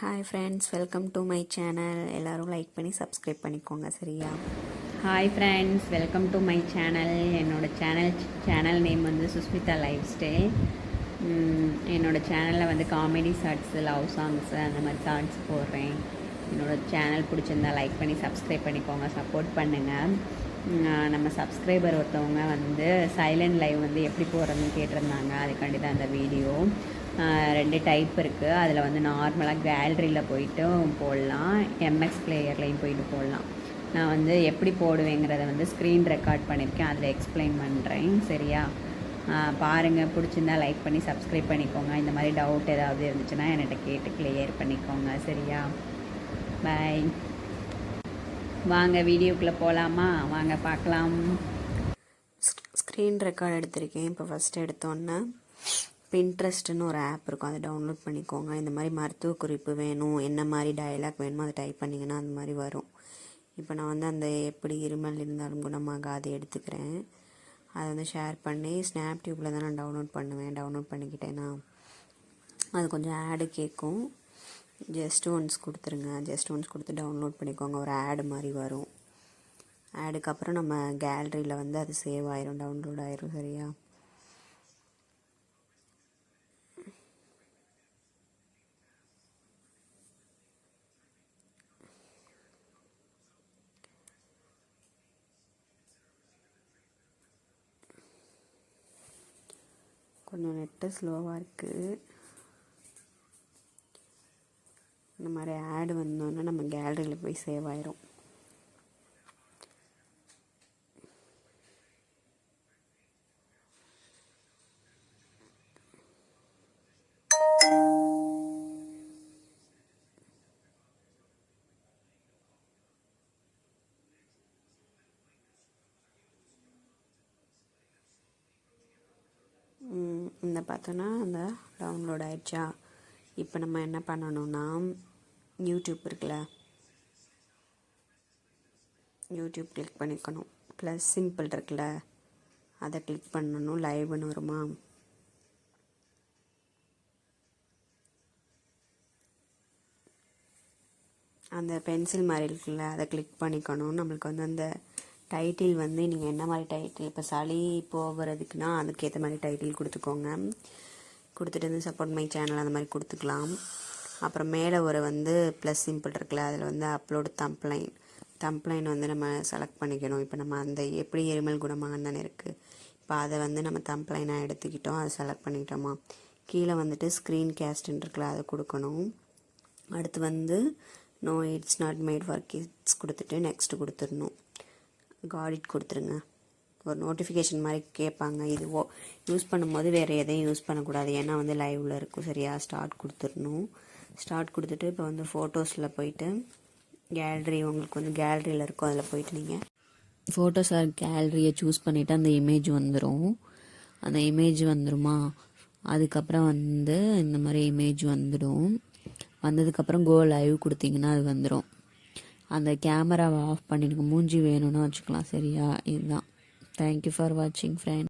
Hi friends welcome to my channel எல்லோரும் like பண்ணி subscribe பண்ணிக்கோங்க சரியா? Hi friends welcome to my channel என்னோடய சேனல் சேனல் நேம் வந்து சுஸ்மிதா லைஃப் ஸ்டைல் என்னோடய சேனலில் வந்து காமெடி ஷார்ட்ஸு லவ் சாங்ஸு அந்த மாதிரி ஷார்ட்ஸ் போடுறேன். என்னோடய சேனல் பிடிச்சிருந்தா லைக் பண்ணி சப்ஸ்கிரைப் பண்ணிக்கோங்க சப்போர்ட் பண்ணுங்கள் நம்ம சப்ஸ்கிரைபர் ஒருத்தவங்க வந்து சைலண்ட் லைவ் வந்து எப்படி போடுறதுன்னு கேட்டிருந்தாங்க. அதுக்காண்டி தான் அந்த வீடியோ ரெண்டு டைப் இருக்குது அதில் வந்து நார்மலாக கேலரியில் போயிட்டு போடலாம். எம்எக்ஸ் பிளேயர்லேயும் போயிட்டு போடலாம். நான் வந்து எப்படி போடுவேங்கிறத வந்து ஸ்க்ரீன் ரெக்கார்ட் பண்ணியிருக்கேன் அதில் எக்ஸ்பிளைன் பண்ணுறேன் சரியா? பாருங்கள் பிடிச்சிருந்தா லைக் பண்ணி சப்ஸ்கிரைப் பண்ணிக்கோங்க. இந்த மாதிரி டவுட் ஏதாவது இருந்துச்சுன்னா என்கிட்ட கேட்டு கிளியர் பண்ணிக்கோங்க. சரியா? பாய் வாங்க வீடியோக்குள்ளே போகலாமா வாங்க பார்க்கலாம். ஸ்க்ரீன் ரெக்கார்ட் எடுத்திருக்கேன். இப்போ ஃபஸ்ட்டு எடுத்தோன்னே. பின்ட்ரெஸ்ட்னு ஒரு ஆப் இருக்கும். அதை டவுன்லோட் பண்ணிக்கோங்க. இந்த மாதிரி மருத்துவ குறிப்பு வேணும். என்ன மாதிரி டயலாக் வேணுமோ அதை டைப் பண்ணிங்கன்னா அந்த மாதிரி வரும். இப்போ நான் வந்து அந்த எப்படி இருமல் இருந்தாலும் குணமாக அதை எடுத்துக்கிறேன். அதை வந்து ஷேர் பண்ணி ஸ்னாப் டியூப்பில் தான் நான் டவுன்லோட் பண்ணுவேன். டவுன்லோட் பண்ணிக்கிட்டேன்னா அது கொஞ்சம் ஆடு கேட்கும். ஜஸ்ட் ஒன்ஸ் கொடுத்துருங்க. ஜஸ்ட் ஒன்ஸ் கொடுத்து டவுன்லோட் பண்ணிக்கோங்க. ஒரு ஆடு மாதிரி வரும். ஆடுக்கப்புறம் நம்ம கேலரியில் வந்து அது சேவ் ஆயிரும். டவுன்லோட் ஆயிரும். சரியா? கொஞ்சம் நெட்டு ஸ்லோவாக இருக்குது இந்த மாதிரி ஆடு வந்தோன்னா நம்ம கேலரியில் போய் சேவ் ஆயிரும். இந்த பார்த்தோன்னா அந்த டவுன்லோட் ஆயிடுச்சா? இப்போ நம்ம என்ன பண்ணணும்னா யூடியூப் இருக்குல்ல? யூடியூப் கிளிக் பண்ணிக்கணும். ப்ளஸ் சிம்பிள் இருக்குல்ல? அதை கிளிக் பண்ணணும். லைவ்னு வருமா? அந்த பென்சில் மாதிரி இருக்குல்ல அதை கிளிக் பண்ணிக்கணும். நம்மளுக்கு வந்து அந்த டைட்டில் வந்து நீங்கள் என்ன மாதிரி டைட்டில் இப்போ சளி போகிறதுக்குன்னா அதுக்கேற்ற மாதிரி டைட்டில் கொடுத்துக்கோங்க. கொடுத்துட்டு வந்து சப்போர்ட் மை சேனல் அந்த மாதிரி கொடுத்துக்கலாம். அப்புறம் மேலே ஒரு வந்து ப்ளஸ் சிம்பிள் இருக்குல்ல அதில் வந்து அப்லோடு தம்ப்ளைன் தம்ப்ளைன் வந்து நம்ம செலக்ட் பண்ணிக்கணும். இப்போ நம்ம அந்த எப்படி எரிமல் குணமாகன்னு தானே இருக்குது இப்போ அதை வந்து நம்ம தம்ப்ளைனாக எடுத்துக்கிட்டோம் அதை செலக்ட் பண்ணிட்டோமா கீழே வந்துட்டு ஸ்க்ரீன் கேஸ்ட்ன்னு இருக்குல்ல அதை கொடுக்கணும். அடுத்து வந்து no it's not made for kids கொடுத்துட்டு நெக்ஸ்ட் கொடுத்துடணும். காடிட் கொடுத்துருங்க. ஒரு நோட்டிஃபிகேஷன் மாதிரி கேட்பாங்க. இது ஓ யூஸ் பண்ணும்போது வேறு எதையும் யூஸ் பண்ணக்கூடாது. ஏன்னா வந்து லைவில் இருக்கும். சரியா? ஸ்டார்ட் கொடுத்துடணும். ஸ்டார்ட் கொடுத்துட்டு இப்போ வந்து ஃபோட்டோஸில் போயிட்டு கேலரி உங்களுக்கு வந்து கேலரியில் இருக்கும். அதில் போயிட்டு நீங்கள் ஃபோட்டோஸ் ஆர் கேலரியை சூஸ் பண்ணிவிட்டு அந்த இமேஜ் வந்துடும் அந்த இமேஜ் வந்துடுமா அதுக்கப்புறம் வந்து இந்த மாதிரி இமேஜ் வந்துடும். வந்ததுக்கப்புறம் கோ லைவ் கொடுத்தீங்கன்னா அது வந்துடும் அந்த கேமராவை ஆஃப் பண்ணிடுங்க. மூஞ்சி வேணும்னு வச்சுக்கலாம். சரியா? இதுதான். தேங்க்யூ ஃபார் வாட்சிங் ஃப்ரெண்ட்